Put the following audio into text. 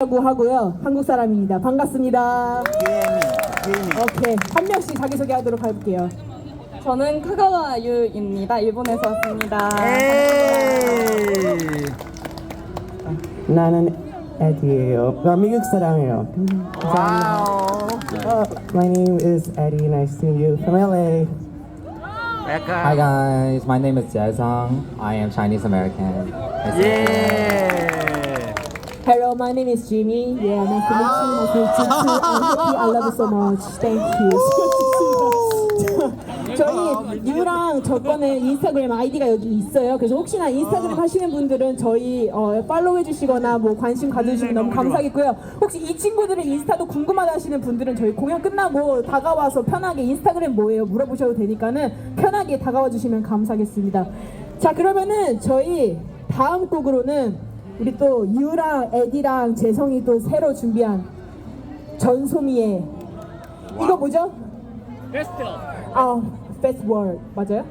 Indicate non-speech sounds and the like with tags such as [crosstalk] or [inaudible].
라고 하고요. 한국 사람입니다. 반갑습니다. 오케이. 한 명씩 자기소개 하도록 할게요. 저는 크가와 유입니다. 일본에서 왔습니다. 나는 에디예요. 나 미국 사람이에요. 와우. Uh, my name is Eddie. Nice to meet you from LA. Hi guys, my name is Jaesung. I am Chinese American. Nice to meet you. 예. Hello, my name is Jimmy. Yeah, nice to meet you. Nice to meet you too. I'm happy. I love you so much. Thank you. [laughs] [laughs] 저희 유랑 저 거는 인스타그램 아이디가 여기 있어요. 그래서 혹시나 인스타그램 하시는 분들은 저희 어, 팔로우 해주시거나 뭐 관심 가져주시면 너무 감사하겠고요. 혹시 이 친구들의 인스타도 궁금하다 하시는 분들은 저희 공연 끝나고 다가와서 편하게 인스타그램 뭐예요 물어보셔도 되니까는 편하게 다가와 주시면 감사하겠습니다. 자 그러면은 저희 다음 곡으로는 우리 또 유랑 에디랑 재성이 또 새로 준비한 전소미의 이거 뭐죠? 페스티벌. 아, 페스티벌 맞아요?